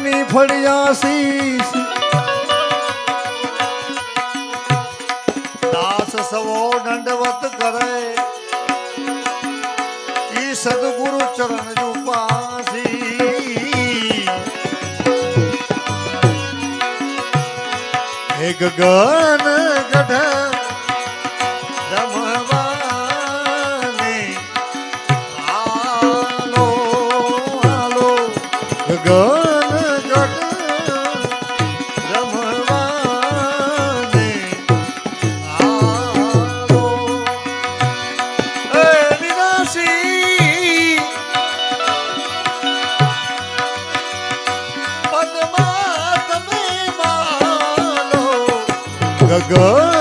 ની ફળિયા શીશ. દાસ સવો દંડવત કરે. ઈ સદગુરુ ચરણ ઉપાસી. હે ગગન ગઢ ಗಗಾ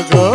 go.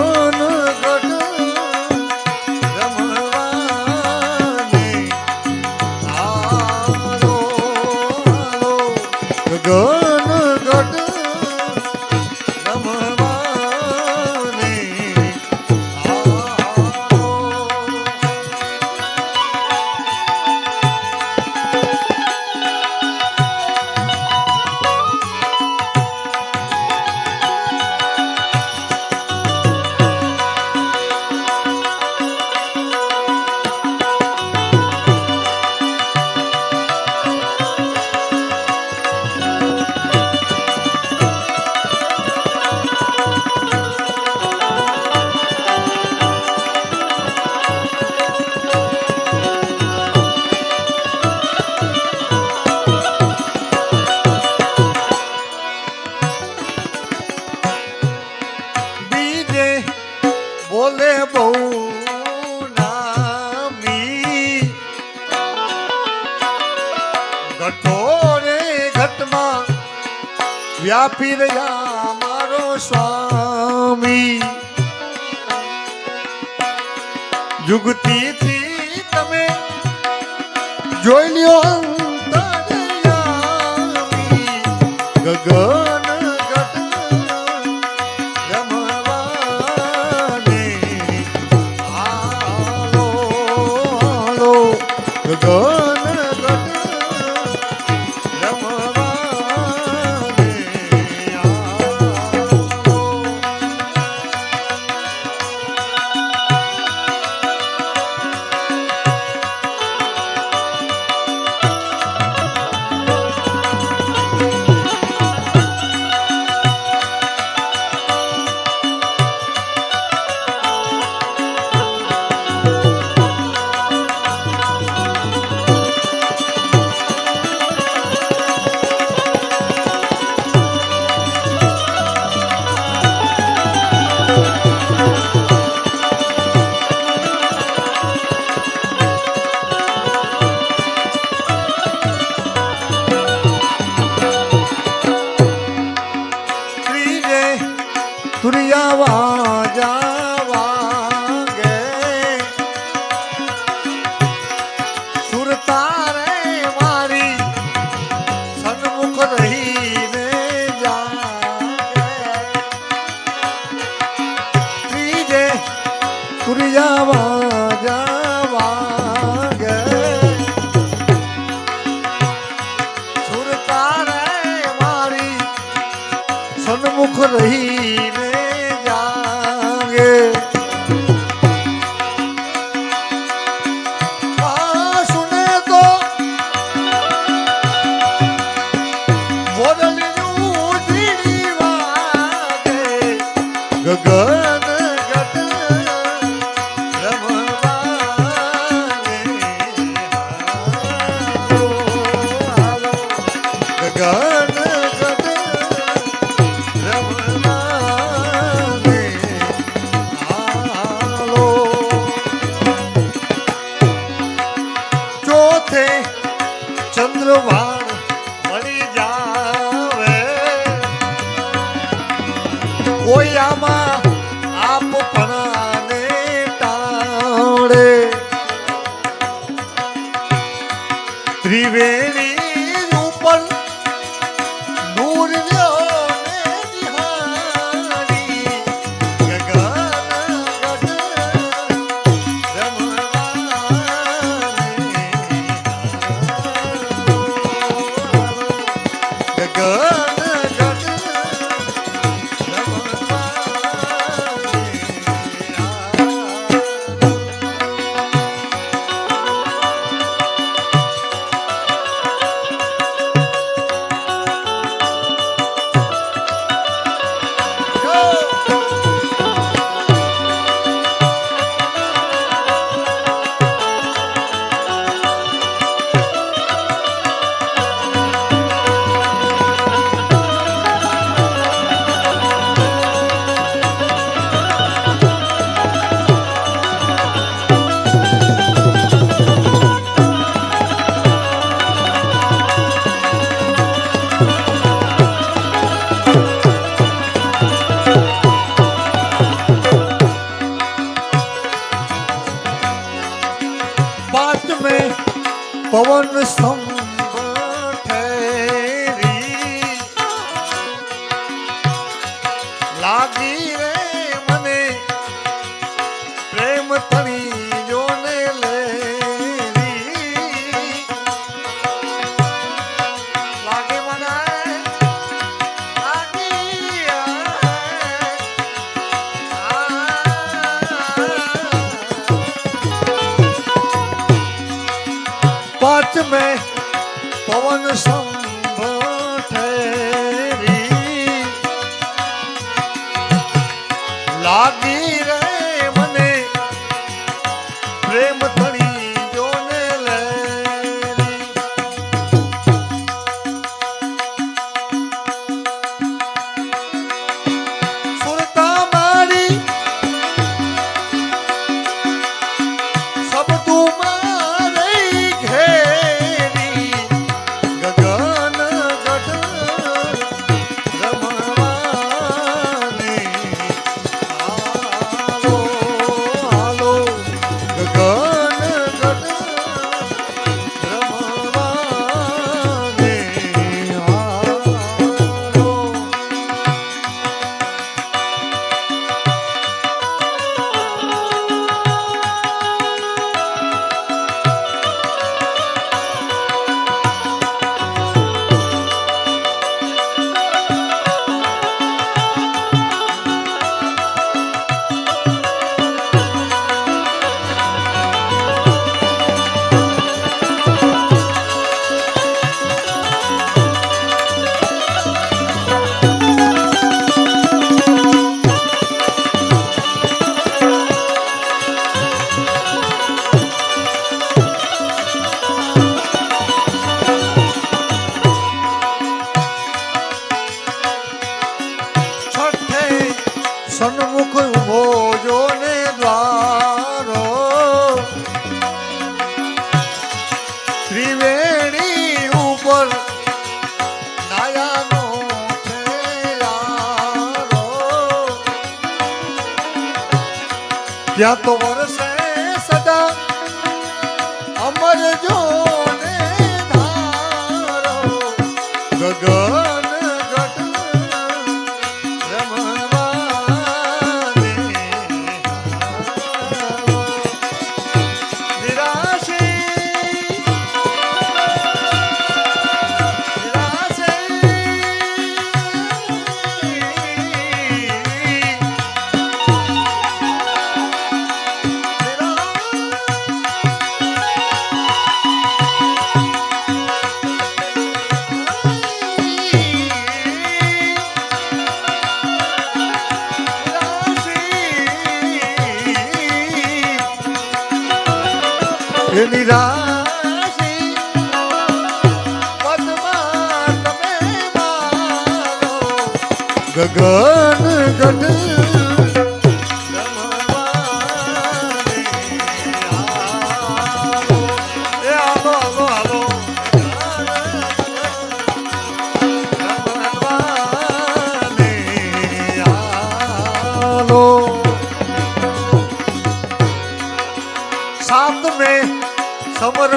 સન્મુખ રહીને જાગે ઉપર નાયાનો ત્યાં તો વરસે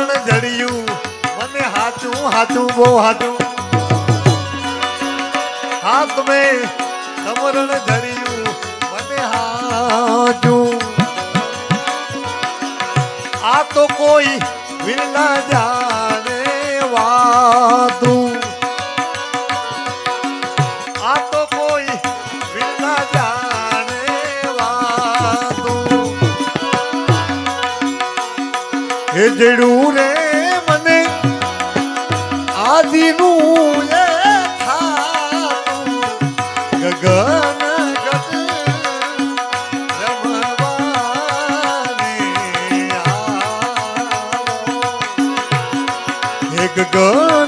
સમરણ જડિયું. મને હાચું હાચું, બહુ હાચું. હાથ મેં સમરણ જડિયું. મને હાચું. આ તો કોઈ વિરલા જાણે વાતું. એ જડું રે મને. આદિનું એ ગગન ગગન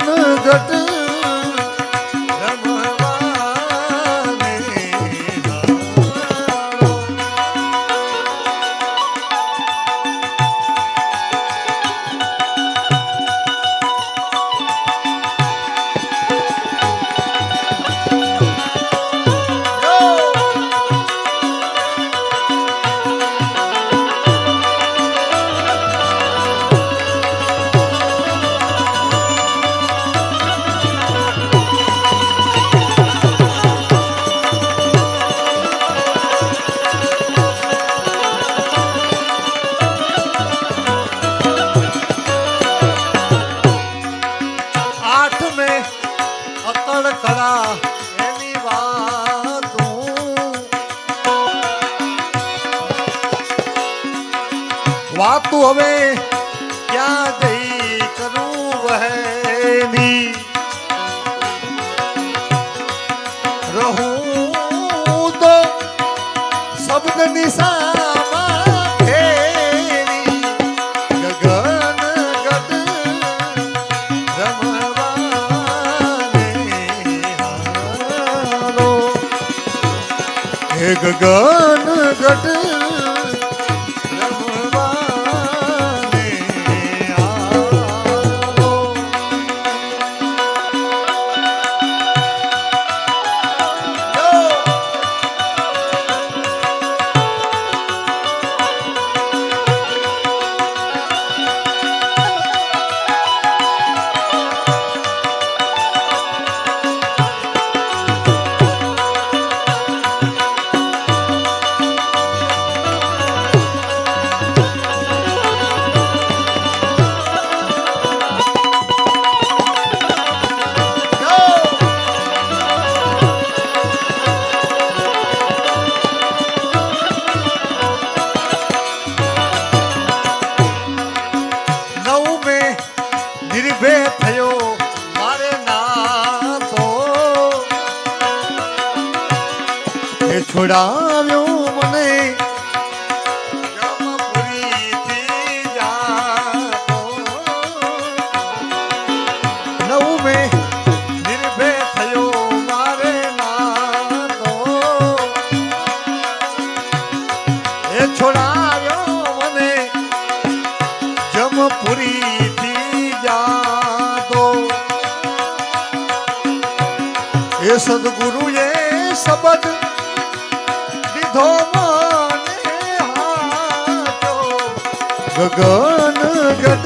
ગગન ગદ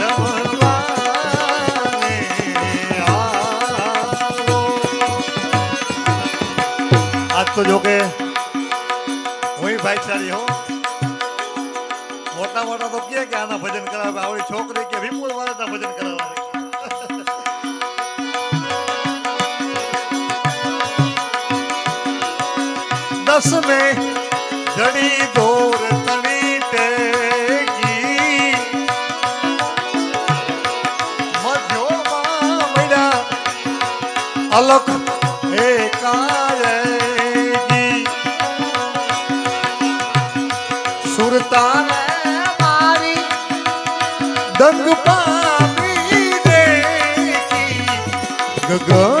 રમવાને આવો. આજ તો જો કે હું ભાઈચારી હો મોટા મોટા તો કહે કે આના ભજન કરાવે આવડી છોકરી કે વિપુલ વાળા ભજન કરાવે દસ મે સુરતા મારી દંગ પામી ગગન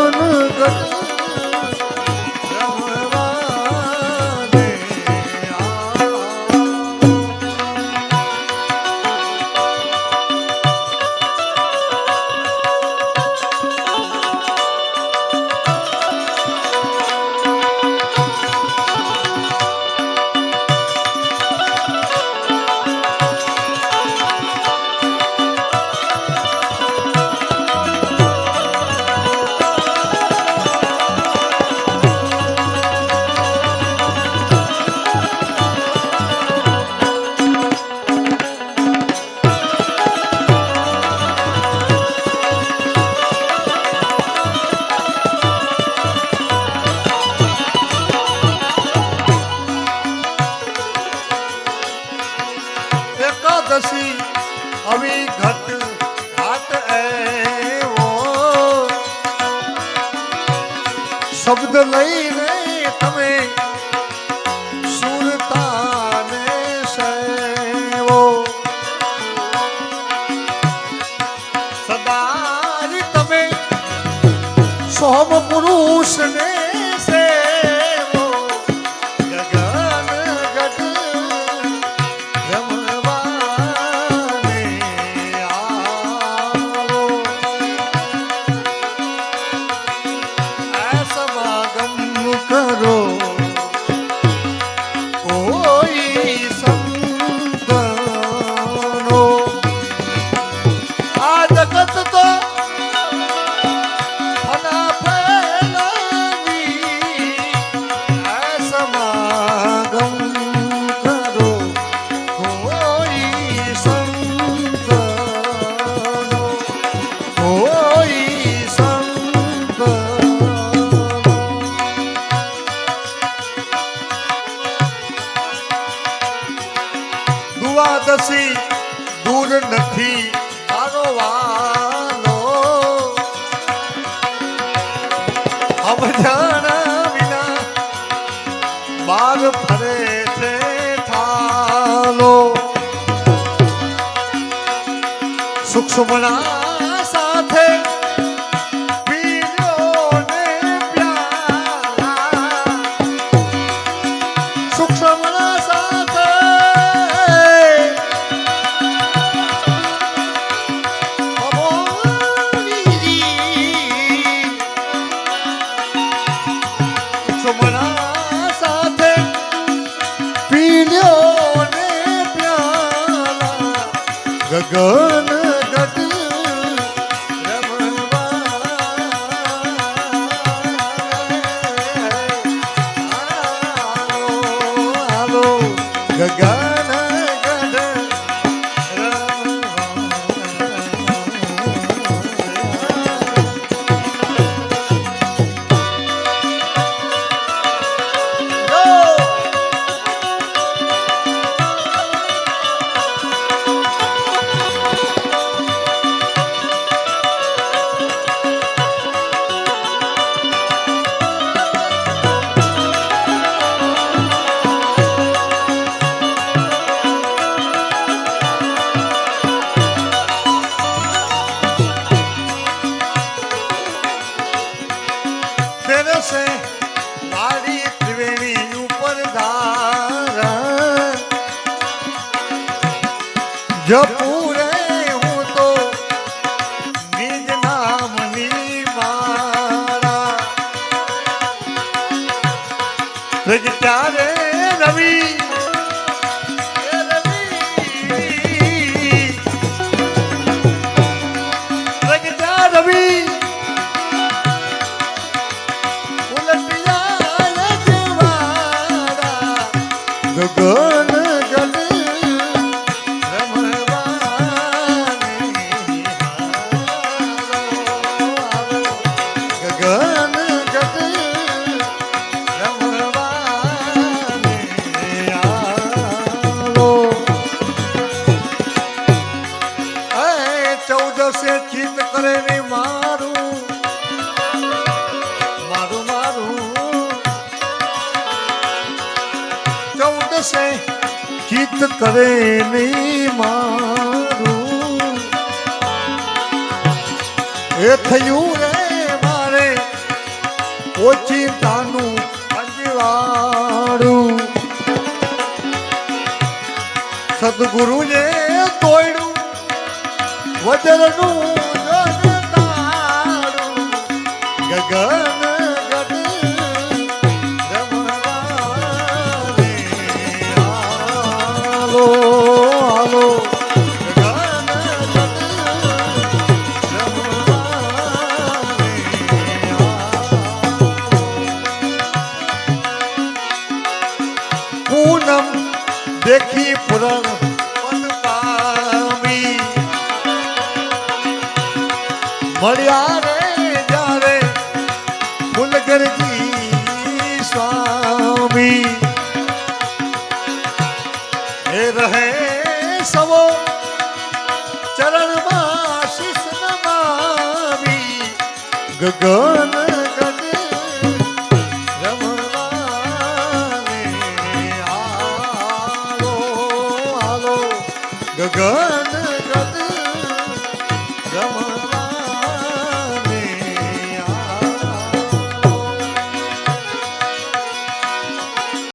সোম পুরুষ নে। ચિત કરે નહીં મારું. એ થયું રે મારે ઓચિંતાનું અંજવાળું. સદગુરુને તોડ્યું વજરનું ગગન पूनम देखी पुरन पावी मरिया रे, जा रे फुलकर जी स्वामी। हे रहे सबो, चरण माशिष नमामी गगन